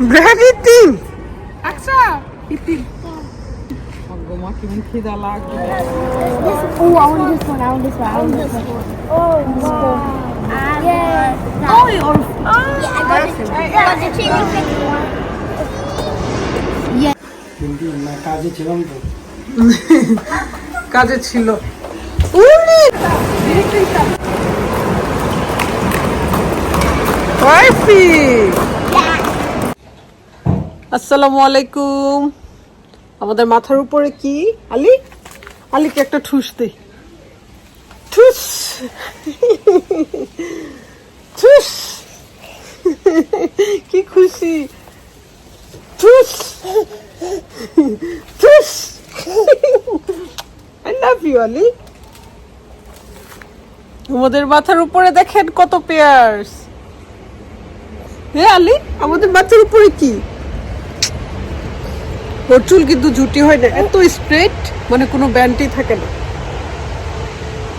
Brady team আচ্ছা ইতি কাজে কাজে ছিল। আসসালামু আলাইকুম। আমাদের মাথার উপরে কি? আলি? আলিকে একটা ঠুস দে। ঠুস! ঠুস! কি খুশি? ঠুস! ঠুস! I love you Ali. আমাদের মাথার উপরে দেখেন কত পেয়ার্স হ্যাঁ আলি, আমাদের মাথার উপরে কি? ওর চুল কিন্তু জুটি হয় না, এত স্ট্রেট মানে কোনো ব্যান্ডই থাকে না।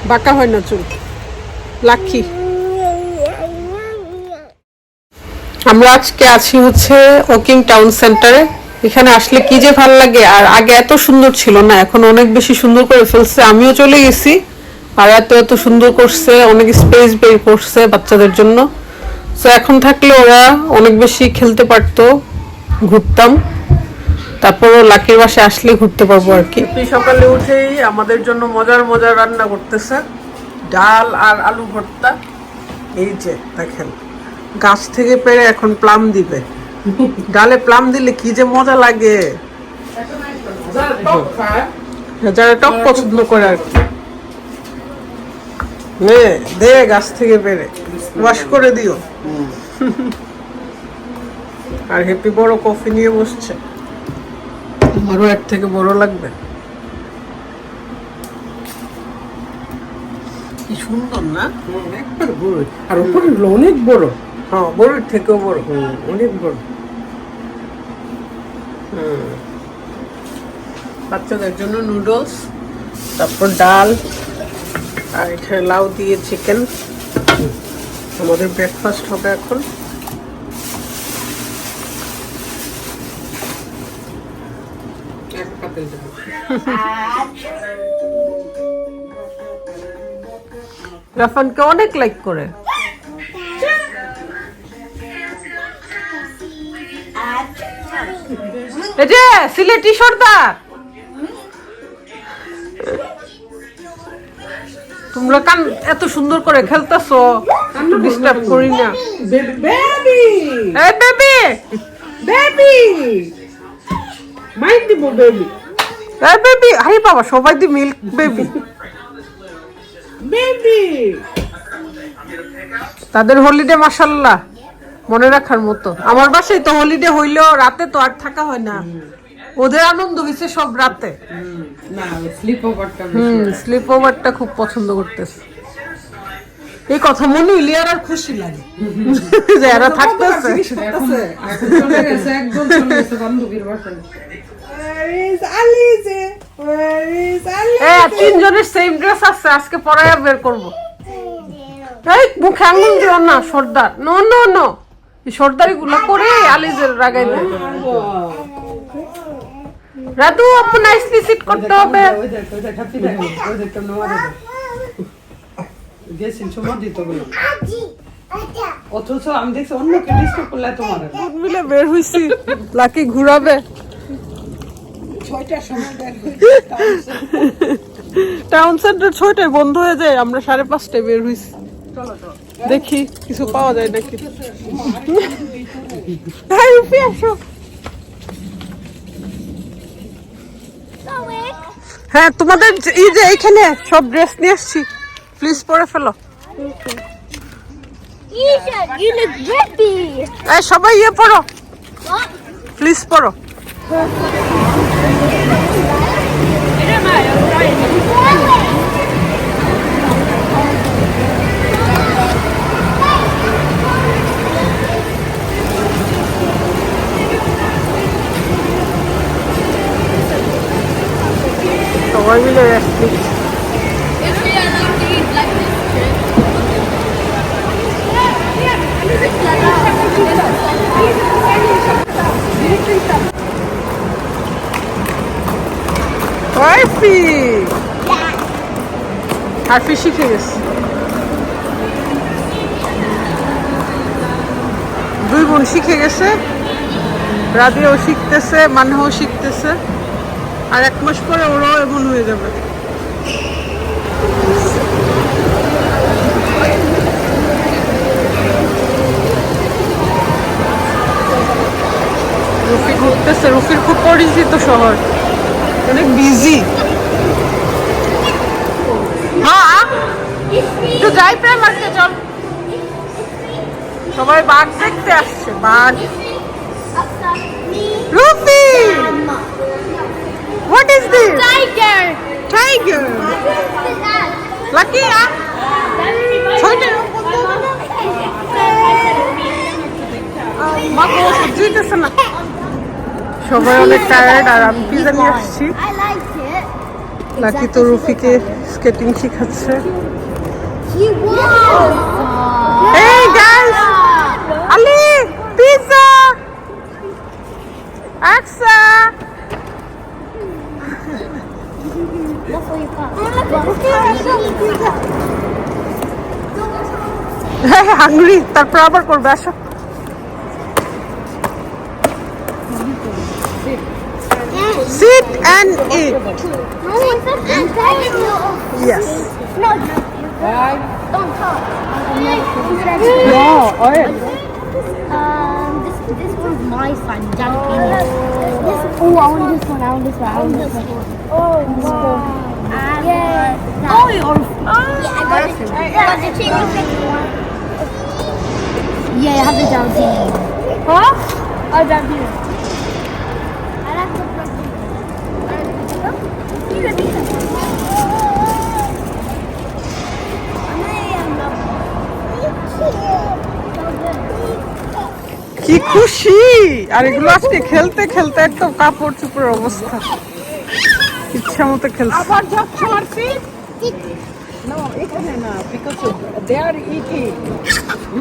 বাঁকা হয় না চুল। লাক্ষী আমরা আজকে আছি হচ্ছে ওকিং টাউন সেন্টারে এখানে আসলে কি যে ভালো লাগে, আর আগে এত সুন্দর ছিল না, এখন অনেক বেশি সুন্দর করে ফেলছে। আমিও চলে গেছি, আর এত এত সুন্দর করছে, অনেক স্পেস বের করছে বাচ্চাদের জন্য। তো এখন থাকলে ওরা অনেক বেশি খেলতে পারতো, ঘুরতাম। তারপরও লাকির বাসে আসলে ঘুরতে পারব আর কি। সকালে উঠেই আমাদের জন্য মজার মজার রান্না করতেছে ডাল আর আলু ভর্তা। এই যে দেখেন গাছ থেকে পেরে এখন প্লাম দিবে। ডালে প্লাম দিলে কি যে মজা লাগে। যারা টক পছন্দ করে আর কি। দে গাছ থেকে পেরে। ওয়াশ করে দিও। আর হ্যাপি বড় কফি নিয়ে বসছে। আমারও এক থেকে বড় লাগবে? কি সুন্দর না? একবার বড়। আর উপরে অনেক বড়। হ্যাঁ বড়ির থেকেও বড়। অনেক বড়। হুম। বাচ্চাদের জন্য নুডলস তারপর ডাল আর এখানে লাউ দিয়ে চিকেন আমাদের ব্রেকফাস্ট হবে এখন এক পাতে যাবে রাফানকে অনেক লাইক করে। এই যে সিলেটি সর্দার তোমরা কান এত সুন্দর করে খেলতেছো ডিস্টার্ব করি না। বেবি বেবি বেবি দিব বেবি এই বেবি আরে বাবা সবাই দি মিল্ক বেবি। বেবি। তাদের হলিডে মাসাল্লাহ মনে রাখার মতো। আমার বাসায় তো হলিডে হইলেও রাতে তো আর থাকা হয় না। ওদের আনন্দ হয়েছে সব রাতে। না স্লিপ ওভারটা হুম স্লিপ ওভারটা খুব পছন্দ করতেছে। এই কথা মনে হইলে আর আর খুশি লাগে যে এরা থাকতেছে এখন এখন চলে গেছে একদম চলে গেছে বান্ধবীর বাসায় তিনজনের সেম ড্রেস আছে আজকে পরাইয়া বের করব এই মুখে আঙুল দিও না সর্দার নো নো নো এই সর্দারি গুলো করে আলিজের রাগাই দেয় রাধু আপু নাইসলি সিট করতে হবে ওই দেখ ওই দেখ হ্যাপি দেখ ওই দেখ কেমন মারা দেখ গেছেন সময় দিতে বলো অথচ আমি দেখছি অন্য কে ডিস্টার্ব করলে তোমার মিলে বের হইছি লাকি ঘুরাবে। ছয়টার সময় বের টাউন সেন্টার ছয়টায় বন্ধ হয়ে যায় আমরা সাড়ে পাঁচটায় বের হইছি। দেখি কিছু পাওয়া যায় নাকি? হ্যাঁ রুফি আসো। হ্যাঁ তোমাদের যে- এই যে এইখানে সব ড্রেস নিয়ে আসছি। প্লিজ পরে ফেলো. এই সবাই ইয়ে পড়ো? প্লিজ পড়ো সবাই মিলে আসছি আরফি আরফি শিখে গেছে। দুই বোন শিখে গেছে। রাবিও শিখতেছে মানহাও শিখতেছে। আর এক মাস পরে ওরাও এমন হয়ে যাবে। রুফি ঘুরতেছে রুফির খুব পরিচিত শহর। অনেক বিজি হ্যাঁ একটু যাই প্রায় মারতে চল। সবাই বাঘ দেখতে আসছে বাঘ। রুফি! What is this Tiger! Tiger lucky ছয়টা মা গো সহ্য হইতেছে না। সবাই অনেক টায়ার্ড আর আমি পিজা নিয়ে আসছি। like তো রুফিকে স্কেটিং শিখাচ্ছে! Hey তারপর আবার করবে, আসো। Sit and eat. Yes. No. No. Um, this this one's my son, Oh, I want this one. I want this one. I want this one. Oh, this one. Yes. Oh, you're. Oh, yeah, I got the, I got the chicken. Yeah, I have the Jalapeno. Huh? Oh, Jalapeno. কি খুশি! আর এগুলো আজকে খেলতে খেলতে একদম কাপড় চুপড়ের অবস্থা। ইচ্ছা মতো খেলছে। আবার যাচ্ছ আরফি No, এখানে না because they are eating.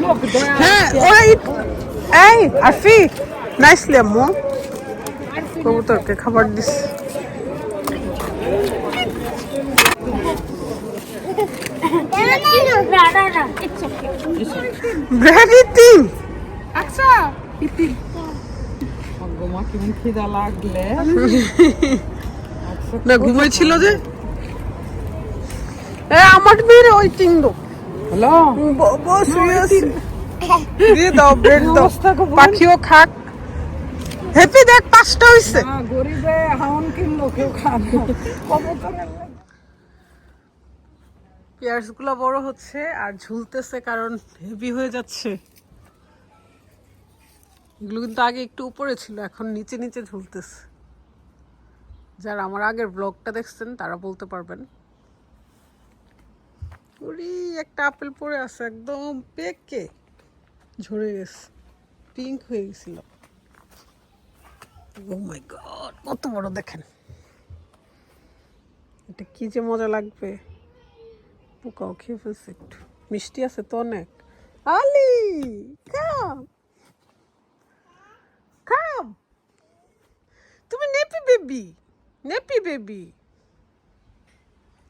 Look, they are. হ্যাঁ ওরা ইট- এই আরফি নাইসলি আম্মু। কবুতরকে খাবার দিস. ব্রেড ইটিং আচ্ছা। ইতি মা কেমন খিদা লাগলে না ঘুমাইছিল যে। এ আমার হ্যালো? দিয়ে দাও ব্রেড দাও। পাখিও খাক। হ্যাপি দেখ পাঁচটা হইছে। না গরিবে হাউন কিনলো কেউ খাবে কবুতরেরগুলো বড় হচ্ছে আর ঝুলতেছে কারণ হেভি হয়ে যাচ্ছে। এগুলো কিন্তু আগে একটু উপরে ছিল, এখন নিচে নিচে ঝুলতেছে। যারা আমার আগের ব্লগটা দেখছেন, তারা বলতে পারবেন। ওরে, একটা আপেল পড়ে আছে, একদম পেকে। ঝরে গেছে পিঙ্ক হয়ে গেছিল। গড কত বড় দেখেন। এটা কি যে মজা লাগবে। পোকাও খেয়ে ফেলছে একটু। মিষ্টি আছে তো অনেক। আলি কাম তুমি nappy baby nappy baby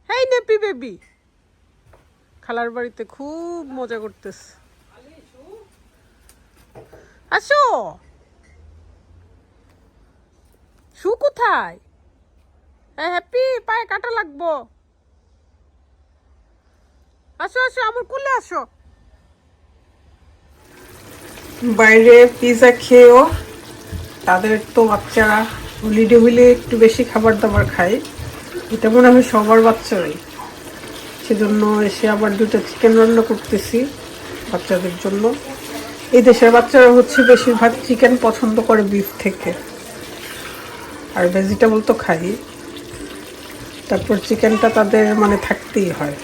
hey nappy baby খালার বাড়িতে খুব মজা করতেছে আসো শু কোথায় হ্যাপি পায়ে কাটা লাগবো আসো আসো আমার কোলে আসো বাইরে পিৎজা খেয়েও তাদের তো বাচ্চারা হলিডে হইলে একটু বেশি খাবার দাবার খায় এটা মনে হয় সবার বাচ্চারাই সেজন্য এসে আবার দুটো চিকেন রান্না করতেছি বাচ্চাদের জন্য। এই দেশের বাচ্চারা হচ্ছে বেশিরভাগ চিকেন পছন্দ করে বিফ থেকে। আর ভেজিটেবল তো খাই। তারপর চিকেনটা তাদের মানে থাকতেই হয়।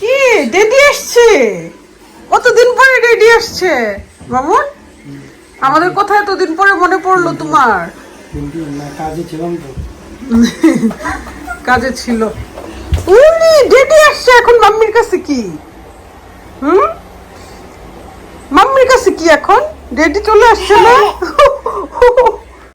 কি? ডেডি আসছে! কতদিন পরে ডেডি আসছে? মামুন? আমাদের কথা এতদিন পরে মনে পড়ল তোমার। কিন্তু না কাজে ছিলাম তো। কাজে ছিল। উনি ডেডি আসছে এখন মাম্মির কাছে কি? হুম? মাম্মির কাছে কি এখন? ডেডি চলে আসছে না?